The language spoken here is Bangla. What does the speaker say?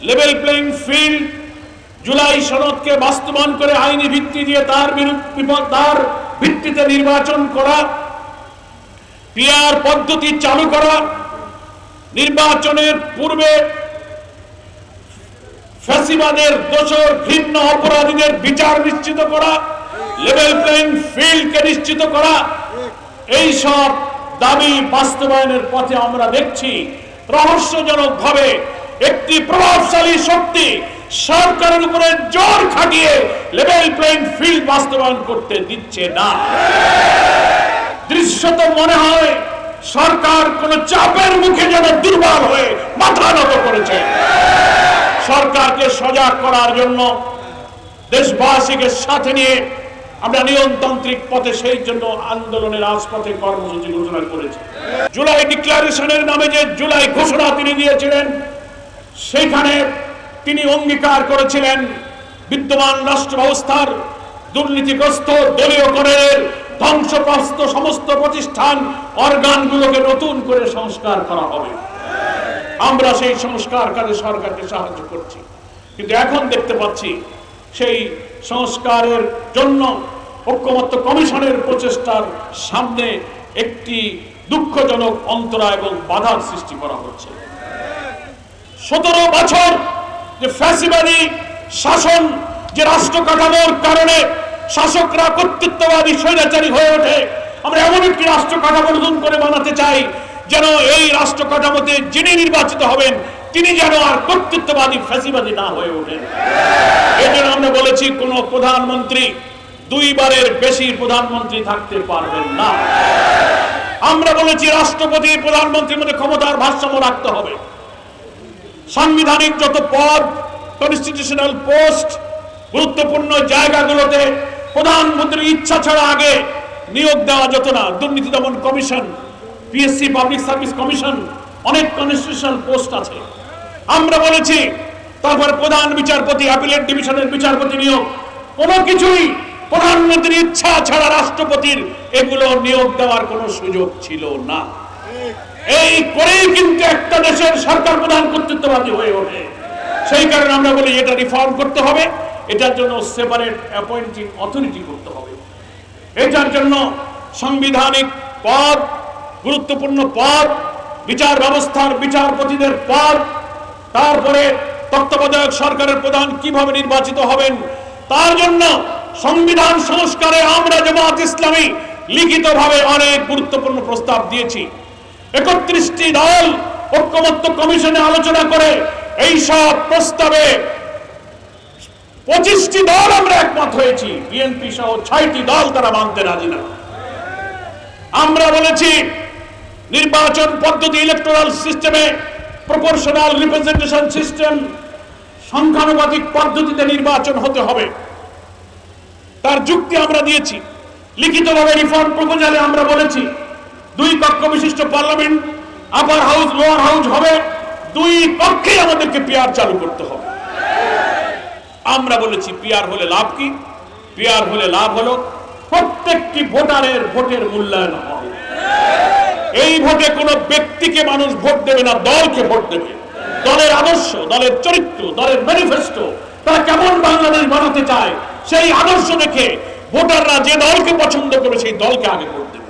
লেভেল প্লেইং ফিল্ড জুলাই সনদকে বাস্তবায়ন করে আইনি ভিত্তি দিয়ে তার তার ভিত্তিতে নির্বাচন করা পিআর পদ্ধতি চালু করা নির্বাচনের পূর্বে ফ্যাসিবাদের দোষর ভিন্ন অপরাধীদের বিচার নিশ্চিত করা লেভেল প্লেইং ফিল্ডকে নিশ্চিত করা এই সব দাবি বাস্তবায়নের পথে আমরা দেখছি রহস্যজনক ভাবে একটি প্রভাবশালী শক্তি সরকারের উপরে জোর খাটিয়ে লেভেল প্লেইং ফিল্ড বাস্তবায়ন করতে দিচ্ছে না। দৃশ্যত মনে হয় সরকার কোন চাপের মুখে যেন দুর্বল হয়ে মাথা নত করেছে। সরকারকে সজাগ করার জন্য দেশবাসীকে সাথে নিয়ে আমরা নিয়মতান্ত্রিক পথে সেই জন্য আন্দোলনের রাজপথে কর্মসূচি ঘোষণা করেছি। জুলাই ডিক্লারেশনের নামে যে জুলাই ঘোষণা তিনি দিয়েছিলেন সেখানে তিনি অঙ্গীকার করেছিলেন বিদ্যমান রাষ্ট্র ব্যবস্থার দুর্নীতিগ্রস্ত দলীয় করের ধ্বংসপ্রাপ্ত সমস্ত প্রতিষ্ঠান অর্গানগুলোকে নতুন করে সংস্কার করা হবে। আমরা সেই সংস্কার কাজে সরকারকে সাহায্য করছি। কিন্তু এখন দেখতে পাচ্ছি সেই সংস্কারের জন্য ঐক্যমত্য কমিশনের প্রচেষ্টার সামনে একটি দুঃখজনক অন্তরা এবং বাধার সৃষ্টি করা হচ্ছে। সতেরো বছর যে ফ্যাসিবাদী শাসন, যে রাষ্ট্র কাঠামোর কারণে শাসকরা কর্তৃত্ববাদী স্বৈরাচারী হয়ে ওঠে, আমরা এমন একটি রাষ্ট্র কাঠামো নতুন করে বানাতে চাই যেন এই রাষ্ট্র কাঠামোতে যিনি নির্বাচিত হবেন, তিনি যেন আর কর্তৃত্ববাদী ফ্যাসিবাদী না হয়ে ওঠেন। এই জন্য আমরা বলেছি, কোন প্রধানমন্ত্রী দুইবারের বেশি প্রধানমন্ত্রী থাকতে পারবেন না। আমরা বলেছি, রাষ্ট্রপতি, প্রধানমন্ত্রীর মধ্যে ক্ষমতার ভারসাম্য রাখতে হবে। সাংবিধানিক যত পদ কনস্টিটিউশনাল পোস্ট গুরুত্বপূর্ণ জায়গাগুলোতে প্রধানমন্ত্রীর ইচ্ছা ছাড়া আগে নিয়োগ দেওয়া যেত না। দুর্নীতি দমন commission PSC public service commission অনেক কনস্টিটিউশনাল পোস্ট আছে। আমরা বলেছি, তারপর প্রধান বিচারপতি অ্যাপিলেট ডিভিশনের বিচারপতি নিয়োগ। কোনো কিছুই প্রধানমন্ত্রীর ইচ্ছা ছাড়া রাষ্ট্রপতির এগুলো নিয়োগ দেওয়ার কোনো সুযোগ ছিল না। এই করেই কিন্তু একটা দেশের সরকার প্রধান কর্তৃত্ববাদী হয়ে ওঠে। সেই কারণে আমরা বলি এটা রিফর্ম করতে হবে, এটার জন্য সেপারেট অ্যাপয়েন্টিং অথরিটি করতে হবে। এটার জন্য সাংবিধানিক পদ, গুরুত্বপূর্ণ পদ, বিচার ব্যবস্থার বিচারপতিদের পদ, তারপরে তত্ত্বাবধায়ক সরকারের প্রধান কীভাবে নির্বাচিত হবেন, তার জন্য সংবিধান সংস্কারে আমরা জামাত ইসলামী লিখিতভাবে অনেক গুরুত্বপূর্ণ প্রস্তাব দিয়েছি। একত্রিশটি দল ঐক্যমত্য কমিশনে আলোচনা করে এই সব প্রস্তাবে পঁচিশটি দল আমরা একমত হয়েছি। বিএনপি সহ ছয়টি দল তারা মানতে রাজি না। আমরা বলেছি, নির্বাচন পদ্ধতি ইলেকট্রাল সিস্টেমে প্রপোর্শনাল রিপ্রেজেন্টেশন সিস্টেম সংখ্যানুপাতিক পদ্ধতিতে নির্বাচন হতে হবে। তার যুক্তি আমরা দিয়েছি। লিখিতভাবে রিফর্ম প্রপোজালে আমরা বলেছি বিশিষ্ট parliament upper house lower house হবে। দুই কক্ষে আমাদেরকে পিয়ার চালু করতে হবে। আমরা বলেছি পিয়ার হলে লাভ কি? পিয়ার হলে লাভ হলো প্রত্যেকটি ভোটারের ভোটের মূল্যায়ন হবে। এই ভোটে কোনো ব্যক্তিকে মানুষ ভোট দেবে না, দলকে ভোট দেবে। দলের আদর্শ, দলের চরিত্র, দলের ম্যানিফেস্টো তারা কেমন বাংলাদেশ বানাতে চায়, সেই আদর্শ দেখে ভোটাররা যে দলকে পছন্দ করে সেই দলকে আগে ভোট দেবে।